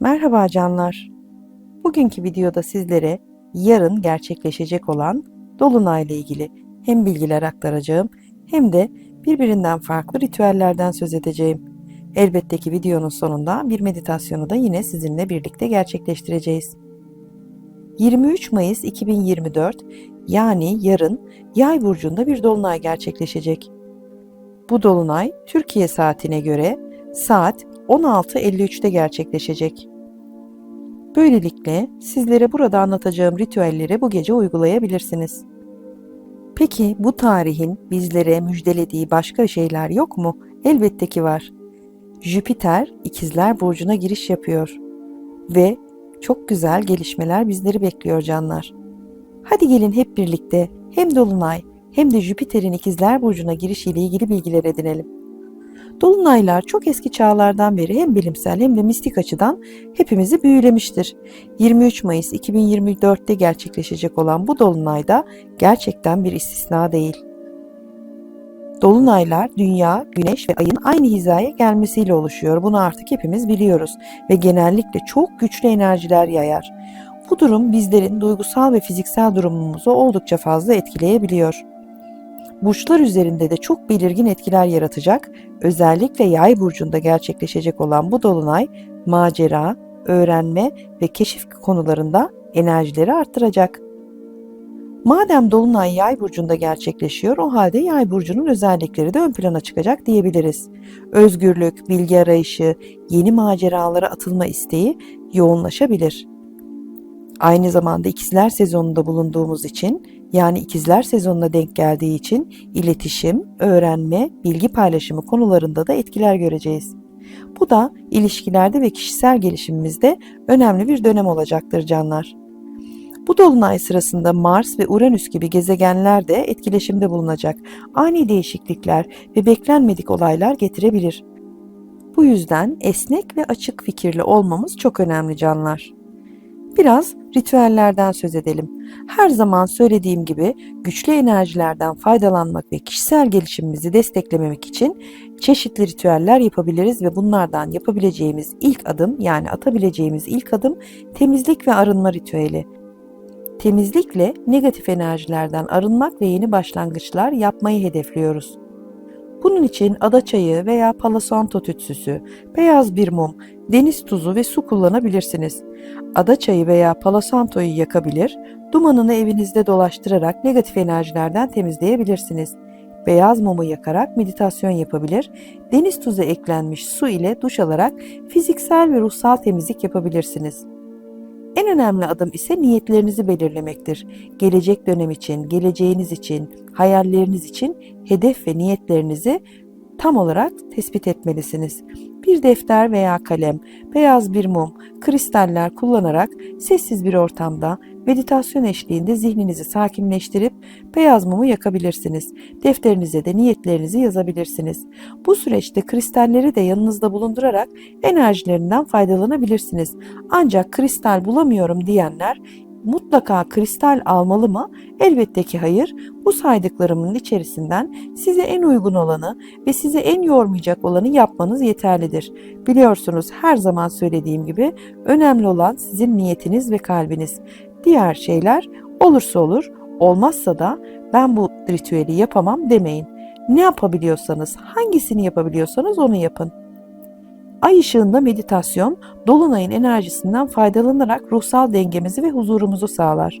Merhaba canlar. Bugünkü videoda sizlere yarın gerçekleşecek olan dolunayla ilgili hem bilgiler aktaracağım hem de birbirinden farklı ritüellerden söz edeceğim. Elbette ki videonun sonunda bir meditasyonu da yine sizinle birlikte gerçekleştireceğiz. 23 Mayıs 2024 yani yarın Yay burcunda bir dolunay gerçekleşecek. Bu dolunay Türkiye saatine göre saat 16.53'te gerçekleşecek. Böylelikle sizlere burada anlatacağım ritüelleri bu gece uygulayabilirsiniz. Peki bu tarihin bizlere müjdelediği başka şeyler yok mu? Elbette ki var. Jüpiter İkizler burcuna giriş yapıyor ve çok güzel gelişmeler bizleri bekliyor canlar. Hadi gelin hep birlikte hem dolunay hem de Jüpiter'in İkizler burcuna girişiyle ilgili bilgiler edinelim. Dolunaylar çok eski çağlardan beri hem bilimsel hem de mistik açıdan hepimizi büyülemiştir. 23 Mayıs 2024'te gerçekleşecek olan bu dolunayda gerçekten bir istisna değil. Dolunaylar dünya, güneş ve ayın aynı hizaya gelmesiyle oluşuyor. Bunu artık hepimiz biliyoruz ve genellikle çok güçlü enerjiler yayar. Bu durum bizlerin duygusal ve fiziksel durumumuzu oldukça fazla etkileyebiliyor burçlar üzerinde de çok belirgin etkiler yaratacak, özellikle yay burcunda gerçekleşecek olan bu dolunay macera, öğrenme ve keşif konularında enerjileri arttıracak. Madem dolunay yay burcunda gerçekleşiyor, o halde yay burcunun özellikleri de ön plana çıkacak diyebiliriz. Özgürlük, bilgi arayışı, yeni maceralara atılma isteği yoğunlaşabilir. Aynı zamanda ikizler sezonunda bulunduğumuz için yani ikizler sezonuna denk geldiği için iletişim, öğrenme, bilgi paylaşımı konularında da etkiler göreceğiz. Bu da ilişkilerde ve kişisel gelişimimizde önemli bir dönem olacaktır canlar. Bu dolunay sırasında Mars ve Uranüs gibi gezegenler de etkileşimde bulunacak. Ani değişiklikler ve beklenmedik olaylar getirebilir. Bu yüzden esnek ve açık fikirli olmamız çok önemli canlar. Biraz ritüellerden söz edelim. Her zaman söylediğim gibi güçlü enerjilerden faydalanmak ve kişisel gelişimimizi desteklemek için çeşitli ritüeller yapabiliriz ve bunlardan yapabileceğimiz ilk adım yani atabileceğimiz ilk adım temizlik ve arınma ritüeli. Temizlikle negatif enerjilerden arınmak ve yeni başlangıçlar yapmayı hedefliyoruz. Bunun için ada çayı veya palo tütsüsü, beyaz bir mum, deniz tuzu ve su kullanabilirsiniz. Ada çayı veya palo yakabilir, dumanını evinizde dolaştırarak negatif enerjilerden temizleyebilirsiniz. Beyaz mumu yakarak meditasyon yapabilir, deniz tuzu eklenmiş su ile duş alarak fiziksel ve ruhsal temizlik yapabilirsiniz. En önemli adım ise niyetlerinizi belirlemektir. Gelecek dönem için, geleceğiniz için, hayalleriniz için hedef ve niyetlerinizi tam olarak tespit etmelisiniz. Bir defter veya kalem, beyaz bir mum, kristaller kullanarak sessiz bir ortamda meditasyon eşliğinde zihninizi sakinleştirip beyaz mumu yakabilirsiniz. Defterinize de niyetlerinizi yazabilirsiniz. Bu süreçte kristalleri de yanınızda bulundurarak enerjilerinden faydalanabilirsiniz. Ancak kristal bulamıyorum diyenler mutlaka kristal almalı mı? Elbette ki hayır. Bu saydıklarımın içerisinden size en uygun olanı ve size en yormayacak olanı yapmanız yeterlidir. Biliyorsunuz her zaman söylediğim gibi önemli olan sizin niyetiniz ve kalbiniz. Diğer şeyler olursa olur, olmazsa da ben bu ritüeli yapamam demeyin. Ne yapabiliyorsanız, hangisini yapabiliyorsanız onu yapın. Ay ışığında meditasyon, dolunayın enerjisinden faydalanarak ruhsal dengemizi ve huzurumuzu sağlar.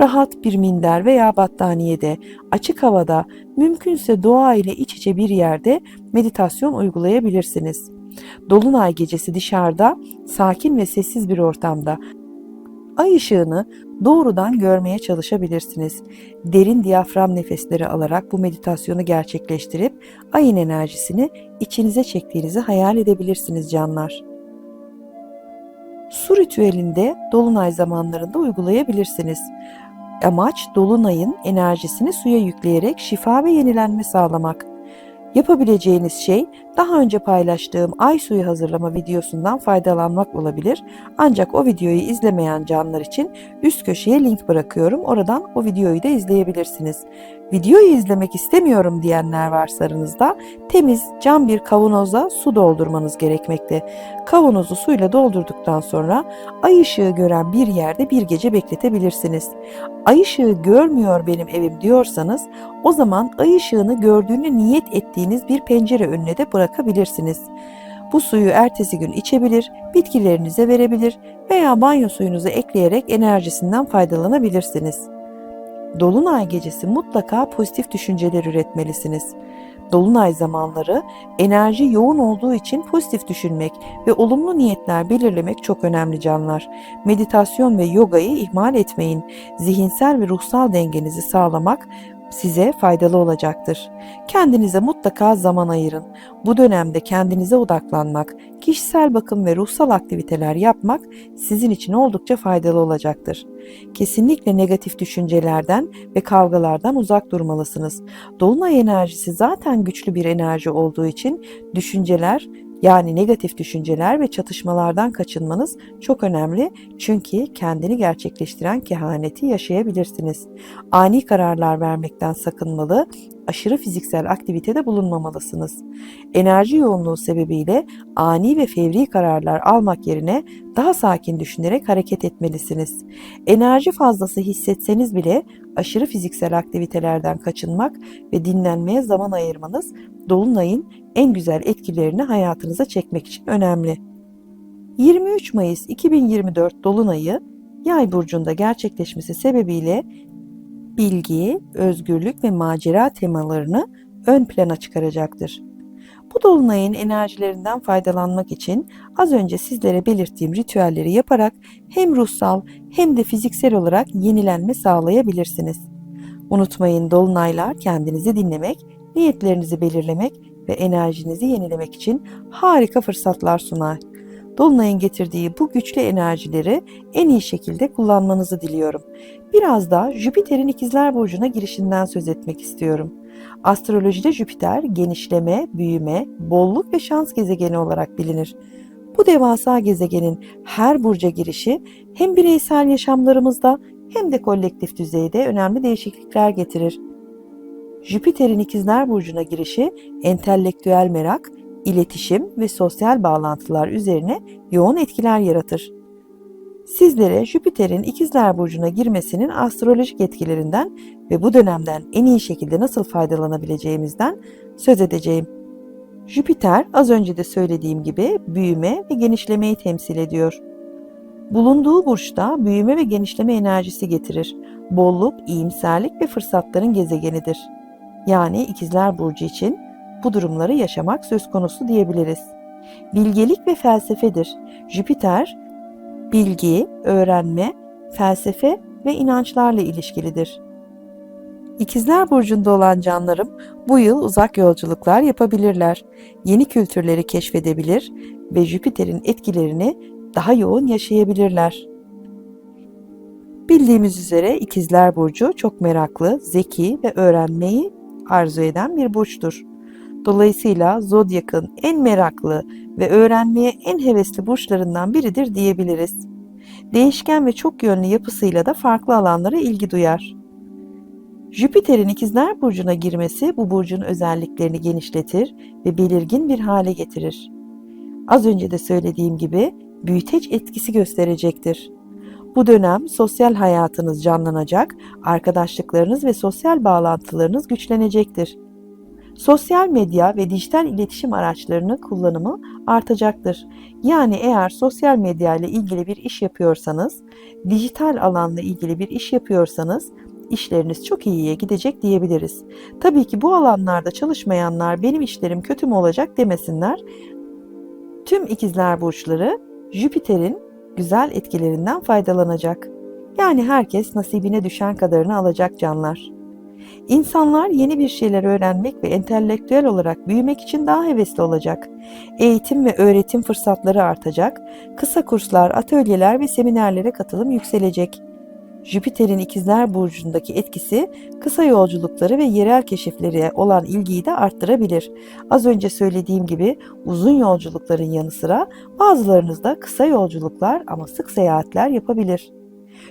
Rahat bir minder veya battaniyede, açık havada, mümkünse doğa ile iç içe bir yerde meditasyon uygulayabilirsiniz. Dolunay gecesi dışarıda, sakin ve sessiz bir ortamda ay ışığını doğrudan görmeye çalışabilirsiniz. Derin diyafram nefesleri alarak bu meditasyonu gerçekleştirip ayın enerjisini içinize çektiğinizi hayal edebilirsiniz canlar. Su ritüelinde dolunay zamanlarında uygulayabilirsiniz. Amaç dolunayın enerjisini suya yükleyerek şifa ve yenilenme sağlamak. Yapabileceğiniz şey daha önce paylaştığım ay suyu hazırlama videosundan faydalanmak olabilir. Ancak o videoyu izlemeyen canlar için üst köşeye link bırakıyorum. Oradan o videoyu da izleyebilirsiniz. Videoyu izlemek istemiyorum diyenler varsa aranızda temiz cam bir kavanoza su doldurmanız gerekmekte. Kavanozu suyla doldurduktan sonra ay ışığı gören bir yerde bir gece bekletebilirsiniz. Ay ışığı görmüyor benim evim diyorsanız o zaman ay ışığını gördüğünü niyet ettiğiniz bir pencere önüne de bırakabilirsiniz. Bu suyu ertesi gün içebilir, bitkilerinize verebilir veya banyo suyunuza ekleyerek enerjisinden faydalanabilirsiniz. Dolunay gecesi mutlaka pozitif düşünceler üretmelisiniz. Dolunay zamanları enerji yoğun olduğu için pozitif düşünmek ve olumlu niyetler belirlemek çok önemli canlar. Meditasyon ve yogayı ihmal etmeyin. Zihinsel ve ruhsal dengenizi sağlamak size faydalı olacaktır. Kendinize mutlaka zaman ayırın. Bu dönemde kendinize odaklanmak, kişisel bakım ve ruhsal aktiviteler yapmak sizin için oldukça faydalı olacaktır. Kesinlikle negatif düşüncelerden ve kavgalardan uzak durmalısınız. Dolunay enerjisi zaten güçlü bir enerji olduğu için düşünceler yani negatif düşünceler ve çatışmalardan kaçınmanız çok önemli çünkü kendini gerçekleştiren kehaneti yaşayabilirsiniz. Ani kararlar vermekten sakınmalı, aşırı fiziksel aktivitede bulunmamalısınız. Enerji yoğunluğu sebebiyle ani ve fevri kararlar almak yerine daha sakin düşünerek hareket etmelisiniz. Enerji fazlası hissetseniz bile aşırı fiziksel aktivitelerden kaçınmak ve dinlenmeye zaman ayırmanız dolunayın en güzel etkilerini hayatınıza çekmek için önemli. 23 Mayıs 2024 dolunayı Yay burcunda gerçekleşmesi sebebiyle bilgi, özgürlük ve macera temalarını ön plana çıkaracaktır. Bu dolunayın enerjilerinden faydalanmak için az önce sizlere belirttiğim ritüelleri yaparak hem ruhsal hem de fiziksel olarak yenilenme sağlayabilirsiniz. Unutmayın dolunaylar kendinizi dinlemek, niyetlerinizi belirlemek ve enerjinizi yenilemek için harika fırsatlar sunar. Dolunay'ın getirdiği bu güçlü enerjileri en iyi şekilde kullanmanızı diliyorum. Biraz da Jüpiter'in ikizler burcuna girişinden söz etmek istiyorum. Astrolojide Jüpiter genişleme, büyüme, bolluk ve şans gezegeni olarak bilinir. Bu devasa gezegenin her burca girişi hem bireysel yaşamlarımızda hem de kolektif düzeyde önemli değişiklikler getirir. Jüpiter'in ikizler burcuna girişi entelektüel merak, iletişim ve sosyal bağlantılar üzerine yoğun etkiler yaratır. Sizlere Jüpiter'in ikizler burcuna girmesinin astrolojik etkilerinden ve bu dönemden en iyi şekilde nasıl faydalanabileceğimizden söz edeceğim. Jüpiter az önce de söylediğim gibi büyüme ve genişlemeyi temsil ediyor. Bulunduğu burçta büyüme ve genişleme enerjisi getirir. Bolluk, iyimserlik ve fırsatların gezegenidir. Yani ikizler burcu için bu durumları yaşamak söz konusu diyebiliriz. Bilgelik ve felsefedir. Jüpiter bilgi, öğrenme, felsefe ve inançlarla ilişkilidir. İkizler burcunda olan canlarım bu yıl uzak yolculuklar yapabilirler. Yeni kültürleri keşfedebilir ve Jüpiter'in etkilerini daha yoğun yaşayabilirler. Bildiğimiz üzere İkizler burcu çok meraklı, zeki ve öğrenmeyi arzu eden bir burçtur. Dolayısıyla zodyakın en meraklı ve öğrenmeye en hevesli burçlarından biridir diyebiliriz. Değişken ve çok yönlü yapısıyla da farklı alanlara ilgi duyar. Jüpiter'in ikizler burcuna girmesi bu burcun özelliklerini genişletir ve belirgin bir hale getirir. Az önce de söylediğim gibi büyüteç etkisi gösterecektir. Bu dönem sosyal hayatınız canlanacak, arkadaşlıklarınız ve sosyal bağlantılarınız güçlenecektir. Sosyal medya ve dijital iletişim araçlarının kullanımı artacaktır. Yani eğer sosyal medya ile ilgili bir iş yapıyorsanız, dijital alanla ilgili bir iş yapıyorsanız işleriniz çok iyiye gidecek diyebiliriz. Tabii ki bu alanlarda çalışmayanlar benim işlerim kötü mü olacak demesinler. Tüm ikizler burçları Jüpiter'in güzel etkilerinden faydalanacak. Yani herkes nasibine düşen kadarını alacak canlar. İnsanlar yeni bir şeyler öğrenmek ve entelektüel olarak büyümek için daha hevesli olacak. Eğitim ve öğretim fırsatları artacak, kısa kurslar, atölyeler ve seminerlere katılım yükselecek. Jüpiter'in ikizler burcundaki etkisi kısa yolculukları ve yerel keşiflere olan ilgiyi de arttırabilir. Az önce söylediğim gibi uzun yolculukların yanı sıra bazılarınız da kısa yolculuklar ama sık seyahatler yapabilir.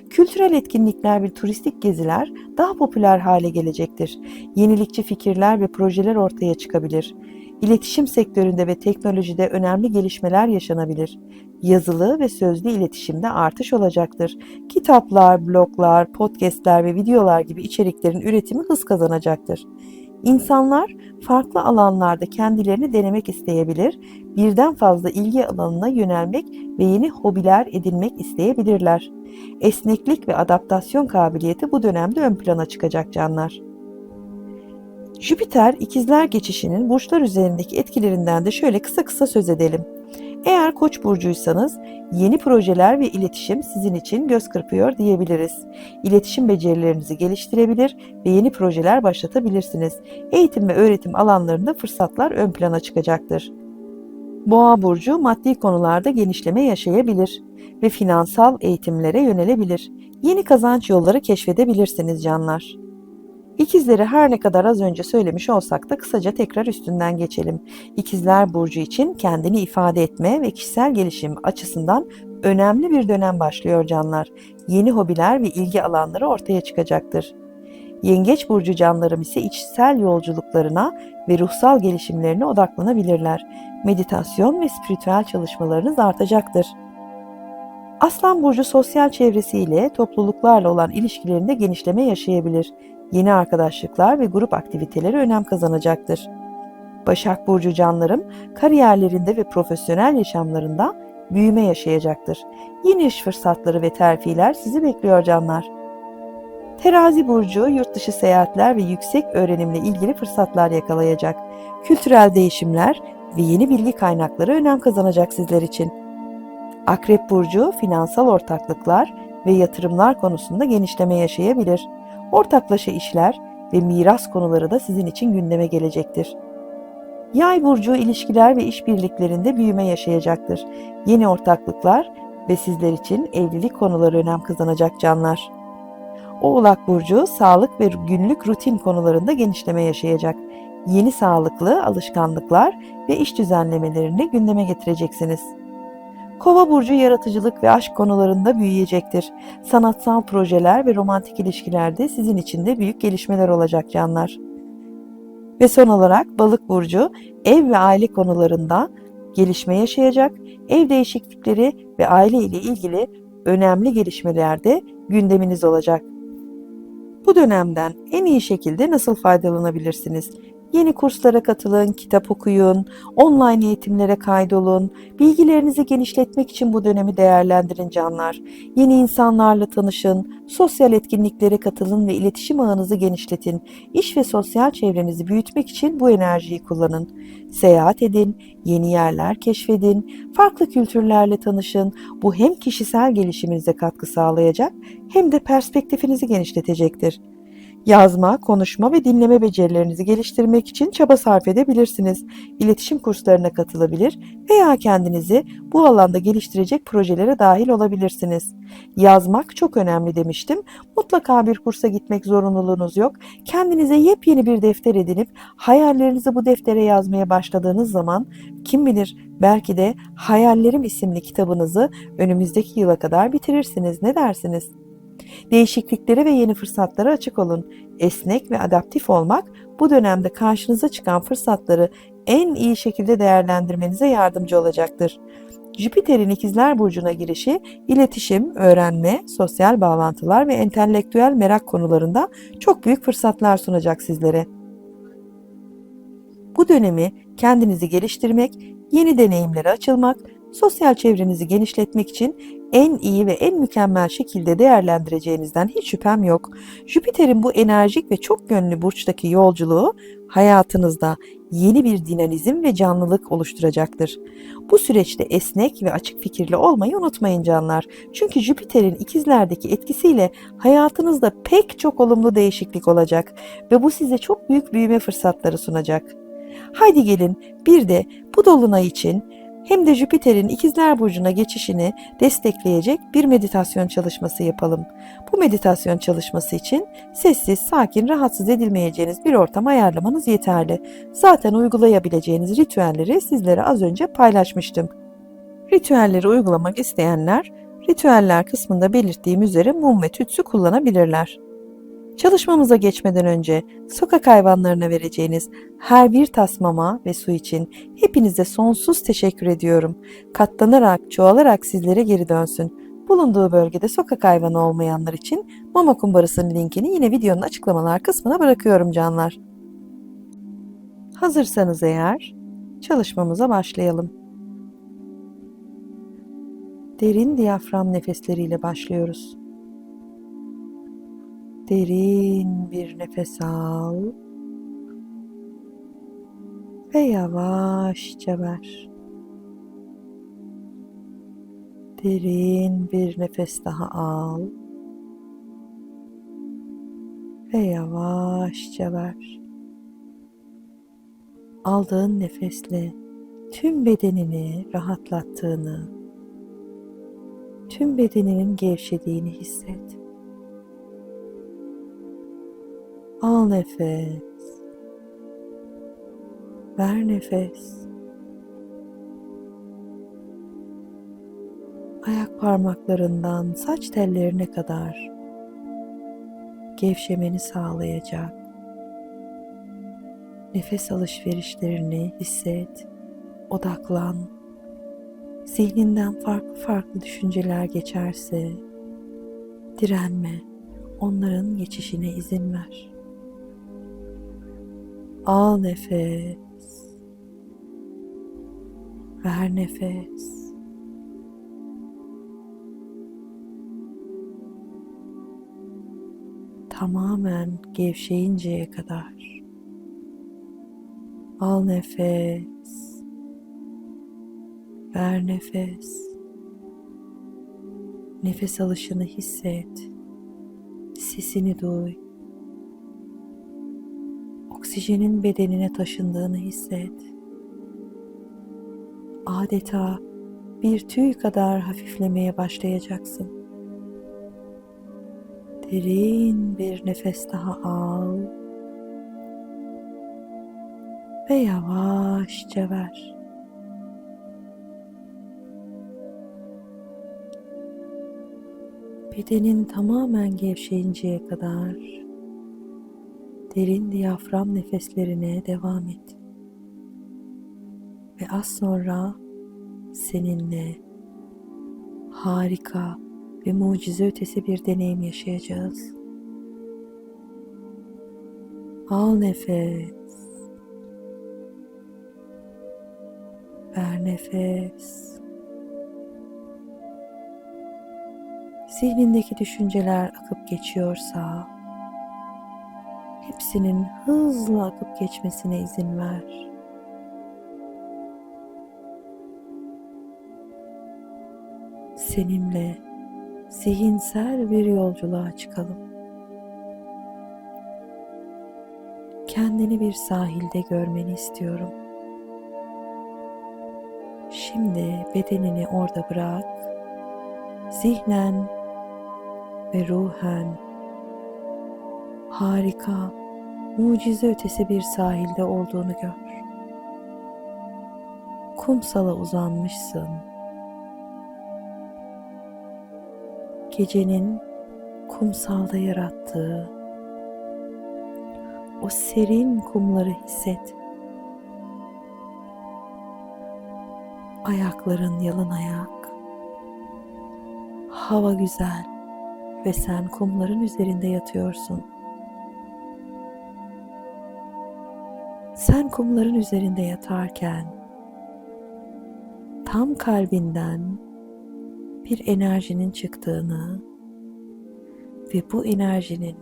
Kültürel etkinlikler ve turistik geziler daha popüler hale gelecektir. Yenilikçi fikirler ve projeler ortaya çıkabilir. İletişim sektöründe ve teknolojide önemli gelişmeler yaşanabilir. Yazılı ve sözlü iletişimde artış olacaktır. Kitaplar, bloglar, podcastler ve videolar gibi içeriklerin üretimi hız kazanacaktır. İnsanlar farklı alanlarda kendilerini denemek isteyebilir, birden fazla ilgi alanına yönelmek ve yeni hobiler edinmek isteyebilirler. Esneklik ve adaptasyon kabiliyeti bu dönemde ön plana çıkacak canlar. Jüpiter ikizler geçişinin burçlar üzerindeki etkilerinden de şöyle kısa kısa söz edelim. Eğer koç burcuysanız yeni projeler ve iletişim sizin için göz kırpıyor diyebiliriz. İletişim becerilerinizi geliştirebilir ve yeni projeler başlatabilirsiniz. Eğitim ve öğretim alanlarında fırsatlar ön plana çıkacaktır. Boğa burcu maddi konularda genişleme yaşayabilir ve finansal eğitimlere yönelebilir. Yeni kazanç yolları keşfedebilirsiniz canlar. İkizleri her ne kadar az önce söylemiş olsak da kısaca tekrar üstünden geçelim. İkizler burcu için kendini ifade etme ve kişisel gelişim açısından önemli bir dönem başlıyor canlar. Yeni hobiler ve ilgi alanları ortaya çıkacaktır. Yengeç burcu canlarım ise içsel yolculuklarına ve ruhsal gelişimlerine odaklanabilirler. Meditasyon ve spiritüel çalışmalarınız artacaktır. Aslan burcu sosyal çevresiyle, topluluklarla olan ilişkilerinde genişleme yaşayabilir. Yeni arkadaşlıklar ve grup aktiviteleri önem kazanacaktır. Başak burcu canlarım kariyerlerinde ve profesyonel yaşamlarında büyüme yaşayacaktır. Yeni iş fırsatları ve terfiler sizi bekliyor canlar. Terazi burcu yurt dışı seyahatler ve yüksek öğrenimle ilgili fırsatlar yakalayacak. Kültürel değişimler ve yeni bilgi kaynakları önem kazanacak sizler için. Akrep burcu finansal ortaklıklar ve yatırımlar konusunda genişleme yaşayabilir. Ortaklaşa işler ve miras konuları da sizin için gündeme gelecektir. Yay burcu ilişkiler ve işbirliklerinde büyüme yaşayacaktır. Yeni ortaklıklar ve sizler için evlilik konuları önem kazanacak canlar. Oğlak burcu sağlık ve günlük rutin konularında genişleme yaşayacak. Yeni sağlıklı alışkanlıklar ve iş düzenlemelerini gündeme getireceksiniz. Kova burcu yaratıcılık ve aşk konularında büyüyecektir. Sanatsal projeler ve romantik ilişkilerde sizin için de büyük gelişmeler olacak canlar. Ve son olarak balık burcu ev ve aile konularında gelişme yaşayacak. Ev değişiklikleri ve aile ile ilgili önemli gelişmelerde gündeminiz olacak. Bu dönemden en iyi şekilde nasıl faydalanabilirsiniz? Yeni kurslara katılın, kitap okuyun, online eğitimlere kaydolun. Bilgilerinizi genişletmek için bu dönemi değerlendirin canlar. Yeni insanlarla tanışın, sosyal etkinliklere katılın ve iletişim ağınızı genişletin. İş ve sosyal çevrenizi büyütmek için bu enerjiyi kullanın. Seyahat edin, yeni yerler keşfedin, farklı kültürlerle tanışın. Bu hem kişisel gelişiminize katkı sağlayacak hem de perspektifinizi genişletecektir. Yazma, konuşma ve dinleme becerilerinizi geliştirmek için çaba sarf edebilirsiniz. İletişim kurslarına katılabilir veya kendinizi bu alanda geliştirecek projelere dahil olabilirsiniz. Yazmak çok önemli demiştim. Mutlaka bir kursa gitmek zorunluluğunuz yok. Kendinize yepyeni bir defter edinip hayallerinizi bu deftere yazmaya başladığınız zaman kim bilir belki de Hayallerim isimli kitabınızı önümüzdeki yıla kadar bitirirsiniz. Ne dersiniz? Değişikliklere ve yeni fırsatlara açık olun. Esnek ve adaptif olmak bu dönemde karşınıza çıkan fırsatları en iyi şekilde değerlendirmenize yardımcı olacaktır. Jüpiter'in ikizler burcuna girişi iletişim, öğrenme, sosyal bağlantılar ve entelektüel merak konularında çok büyük fırsatlar sunacak sizlere. Bu dönemi kendinizi geliştirmek, yeni deneyimlere açılmak, sosyal çevrenizi genişletmek için en iyi ve en mükemmel şekilde değerlendireceğinizden hiç şüphem yok. Jüpiter'in bu enerjik ve çok yönlü burçtaki yolculuğu hayatınızda yeni bir dinamizm ve canlılık oluşturacaktır. Bu süreçte esnek ve açık fikirli olmayı unutmayın canlar. Çünkü Jüpiter'in ikizlerdeki etkisiyle hayatınızda pek çok olumlu değişiklik olacak ve bu size çok büyük büyüme fırsatları sunacak. Haydi gelin bir de bu dolunay için hem de Jüpiter'in ikizler burcuna geçişini destekleyecek bir meditasyon çalışması yapalım. Bu meditasyon çalışması için sessiz, sakin, rahatsız edilmeyeceğiniz bir ortam ayarlamanız yeterli. Zaten uygulayabileceğiniz ritüelleri sizlere az önce paylaşmıştım. Ritüelleri uygulamak isteyenler ritüeller kısmında belirttiğim üzere mum ve tütsü kullanabilirler. Çalışmamıza geçmeden önce sokak hayvanlarına vereceğiniz her bir tas mama ve su için hepinize sonsuz teşekkür ediyorum. Katlanarak, çoğalarak sizlere geri dönsün. Bulunduğu bölgede sokak hayvanı olmayanlar için mama kumbarasının linkini yine videonun açıklamalar kısmına bırakıyorum canlar. Hazırsanız eğer çalışmamıza başlayalım. Derin diyafram nefesleriyle başlıyoruz. Derin bir nefes al ve yavaşça ver. Derin bir nefes daha al ve yavaşça ver. Aldığın nefesle tüm bedenini rahatlattığını, tüm bedeninin gevşediğini hisset. Al nefes. Ver nefes. Ayak parmaklarından saç tellerine kadar gevşemeni sağlayacak. Nefes alışverişlerini hisset, odaklan. Zihninden farklı farklı düşünceler geçerse direnme, onların geçişine izin ver. Al nefes. Ver nefes. Tamamen gevşeyinceye kadar. Al nefes. Ver nefes. Nefes alışını hisset. Sesini duy oksijenin bedenine taşındığını hisset. Adeta bir tüy kadar hafiflemeye başlayacaksın. Derin bir nefes daha al ve yavaşça ver. Bedenin tamamen gevşeyinceye kadar derin diyafram nefeslerine devam et. Ve az sonra seninle harika ve mucize ötesi bir deneyim yaşayacağız. Al nefes. Ver nefes. Zihnindeki düşünceler akıp geçiyorsa hepsinin hızla akıp geçmesine izin ver. Seninle zihinsel bir yolculuğa çıkalım. Kendini bir sahilde görmeni istiyorum. Şimdi bedenini orada bırak. Zihnen ve ruhen harika, mucize ötesi bir sahilde olduğunu gör. Kumsala uzanmışsın. Gecenin kumsalda yarattığı o serin kumları hisset. Ayakların yalın ayak. Hava güzel ve sen kumların üzerinde yatıyorsun. Sen kumların üzerinde yatarken tam kalbinden bir enerjinin çıktığını ve bu enerjinin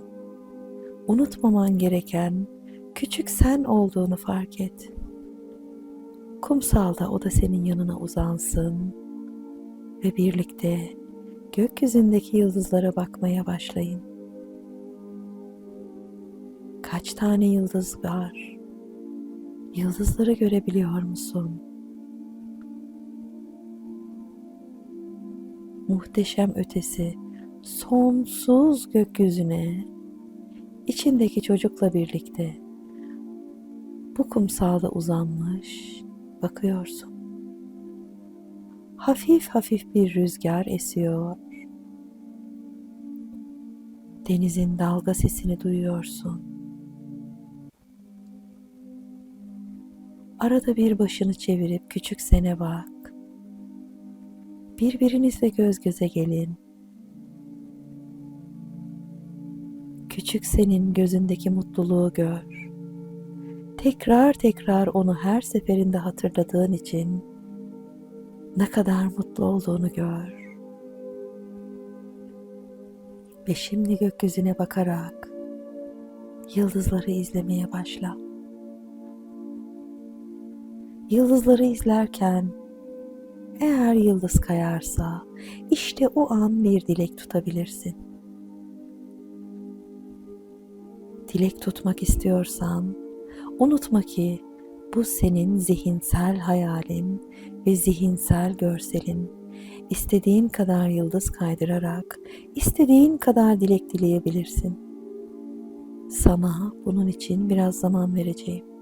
unutmaman gereken küçük sen olduğunu fark et. Kumsalda o da senin yanına uzansın ve birlikte gökyüzündeki yıldızlara bakmaya başlayın. Kaç tane yıldız var? Yıldızları görebiliyor musun? muhteşem ötesi sonsuz gökyüzüne içindeki çocukla birlikte bu kumsalda uzanmış bakıyorsun. Hafif hafif bir rüzgar esiyor. Denizin dalga sesini duyuyorsun. Arada bir başını çevirip küçük sene bak. Birbirinizle göz göze gelin. Küçük senin gözündeki mutluluğu gör. Tekrar tekrar onu her seferinde hatırladığın için ne kadar mutlu olduğunu gör. Ve şimdi gökyüzüne bakarak yıldızları izlemeye başla. Yıldızları izlerken eğer yıldız kayarsa işte o an bir dilek tutabilirsin. Dilek tutmak istiyorsan unutma ki bu senin zihinsel hayalin ve zihinsel görselin. İstediğin kadar yıldız kaydırarak istediğin kadar dilek dileyebilirsin. Sana bunun için biraz zaman vereceğim.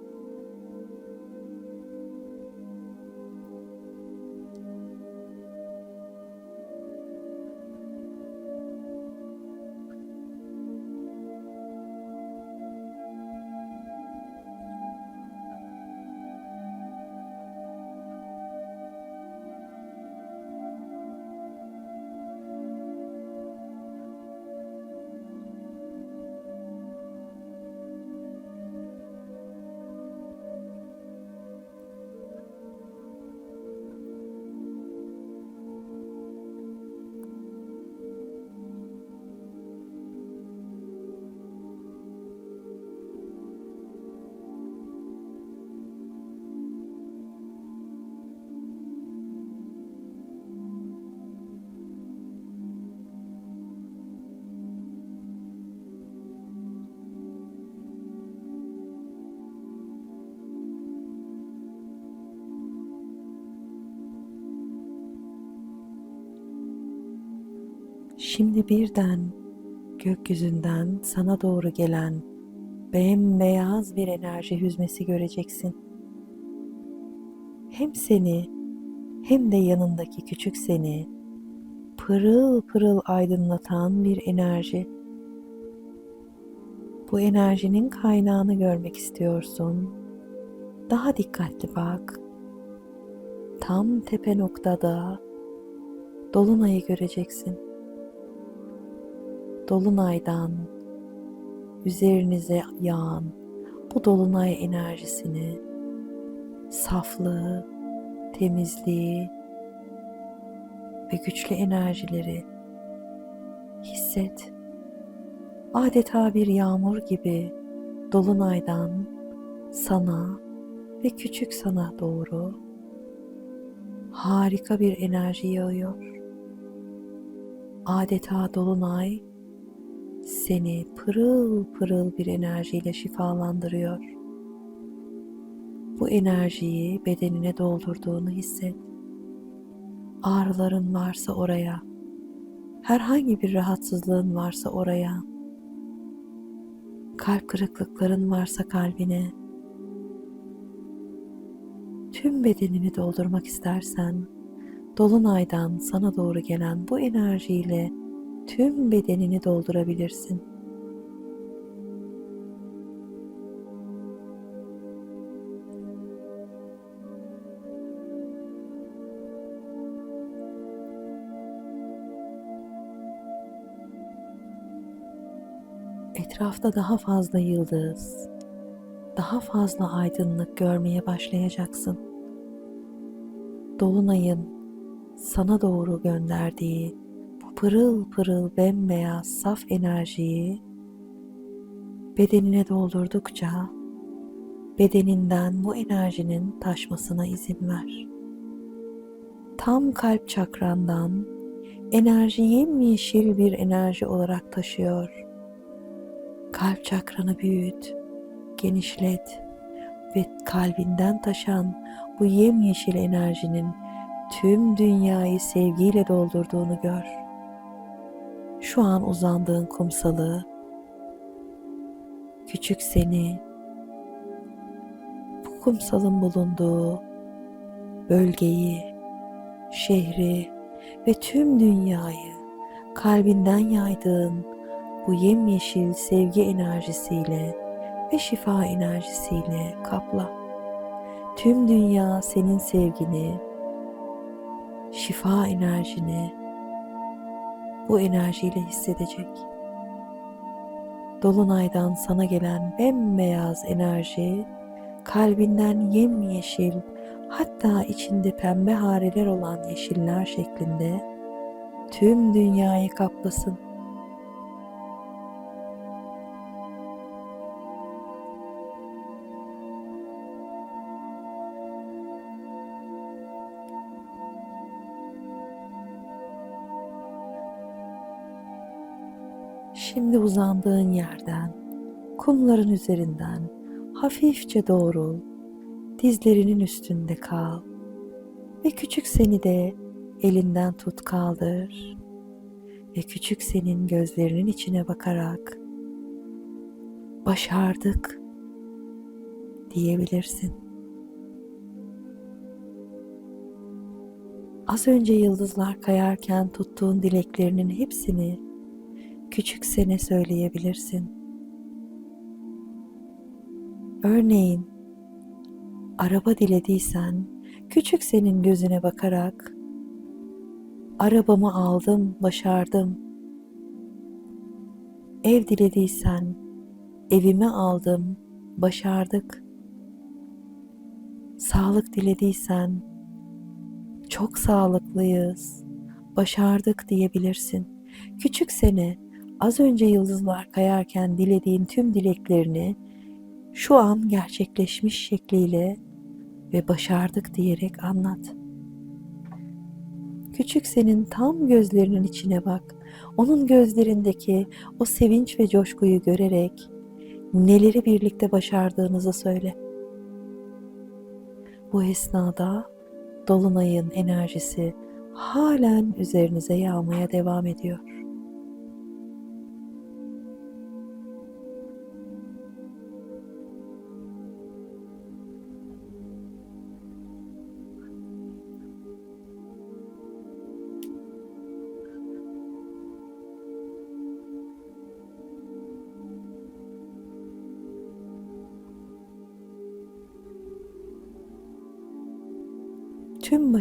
Şimdi birden gökyüzünden sana doğru gelen bembeyaz bir enerji hüzmesi göreceksin. Hem seni hem de yanındaki küçük seni pırıl pırıl aydınlatan bir enerji. Bu enerjinin kaynağını görmek istiyorsun. Daha dikkatli bak. Tam tepe noktada dolunayı göreceksin dolunaydan üzerinize yağan bu dolunay enerjisini, saflığı, temizliği ve güçlü enerjileri hisset. Adeta bir yağmur gibi dolunaydan sana ve küçük sana doğru harika bir enerji yağıyor. Adeta dolunay seni pırıl pırıl bir enerjiyle şifalandırıyor. Bu enerjiyi bedenine doldurduğunu hisset. Ağrıların varsa oraya, herhangi bir rahatsızlığın varsa oraya, kalp kırıklıkların varsa kalbine, tüm bedenini doldurmak istersen, dolunaydan sana doğru gelen bu enerjiyle tüm bedenini doldurabilirsin. Etrafta daha fazla yıldız, daha fazla aydınlık görmeye başlayacaksın. Dolunayın sana doğru gönderdiği pırıl pırıl bembeyaz saf enerjiyi bedenine doldurdukça bedeninden bu enerjinin taşmasına izin ver. Tam kalp çakrandan enerji yemyeşil bir enerji olarak taşıyor. Kalp çakranı büyüt, genişlet ve kalbinden taşan bu yemyeşil enerjinin tüm dünyayı sevgiyle doldurduğunu gör. Şu an uzandığın kumsalı, küçük seni, bu kumsalın bulunduğu bölgeyi, şehri ve tüm dünyayı kalbinden yaydığın bu yemyeşil sevgi enerjisiyle ve şifa enerjisiyle kapla. Tüm dünya senin sevgini, şifa enerjini bu enerjiyle hissedecek. Dolunaydan sana gelen bembeyaz enerji kalbinden yemyeşil hatta içinde pembe hareler olan yeşiller şeklinde tüm dünyayı kaplasın. Uzandığın yerden, kumların üzerinden hafifçe doğrul, dizlerinin üstünde kal ve küçük seni de elinden tut kaldır ve küçük senin gözlerinin içine bakarak başardık diyebilirsin. Az önce yıldızlar kayarken tuttuğun dileklerinin hepsini küçük sene söyleyebilirsin. Örneğin araba dilediysen küçük senin gözüne bakarak arabamı aldım, başardım. Ev dilediysen evimi aldım, başardık. Sağlık dilediysen çok sağlıklıyız, başardık diyebilirsin. Küçük sene az önce yıldızlar kayarken dilediğin tüm dileklerini şu an gerçekleşmiş şekliyle ve başardık diyerek anlat. Küçük senin tam gözlerinin içine bak. Onun gözlerindeki o sevinç ve coşkuyu görerek neleri birlikte başardığınızı söyle. Bu esnada dolunayın enerjisi halen üzerinize yağmaya devam ediyor.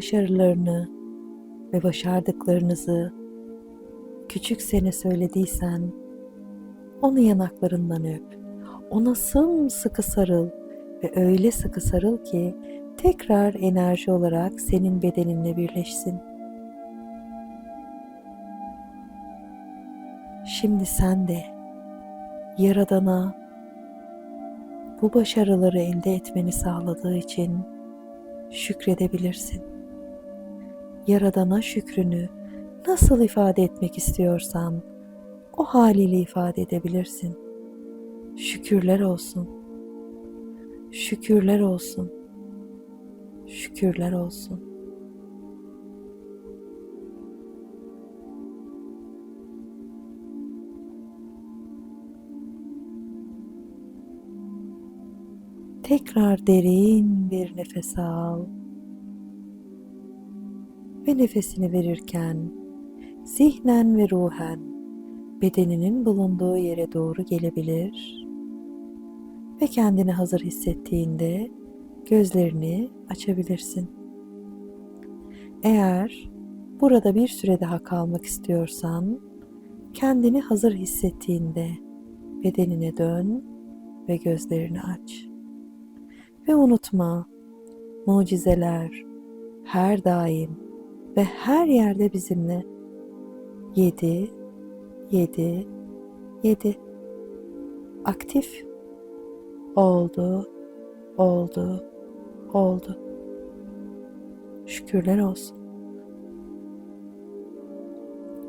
Başarılarını ve başardıklarınızı küçük sene söylediysen onu yanaklarından öp. Ona sımsıkı sarıl ve öyle sıkı sarıl ki tekrar enerji olarak senin bedeninle birleşsin. Şimdi sen de Yaradan'a bu başarıları elde etmeni sağladığı için şükredebilirsin. Yaradana şükrünü nasıl ifade etmek istiyorsan o haliyle ifade edebilirsin. Şükürler olsun. Şükürler olsun. Şükürler olsun. Tekrar derin bir nefes al. Ve nefesini verirken zihnen ve ruhen bedeninin bulunduğu yere doğru gelebilir ve kendini hazır hissettiğinde gözlerini açabilirsin. Eğer burada bir süre daha kalmak istiyorsan kendini hazır hissettiğinde bedenine dön ve gözlerini aç. Ve unutma, mucizeler her daim ve her yerde bizimle. Yedi, yedi, yedi. Aktif. Oldu, oldu, oldu. Şükürler olsun.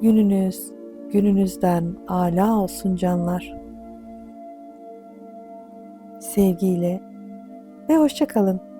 Gününüz, gününüzden ala olsun canlar. Sevgiyle ve hoşça kalın.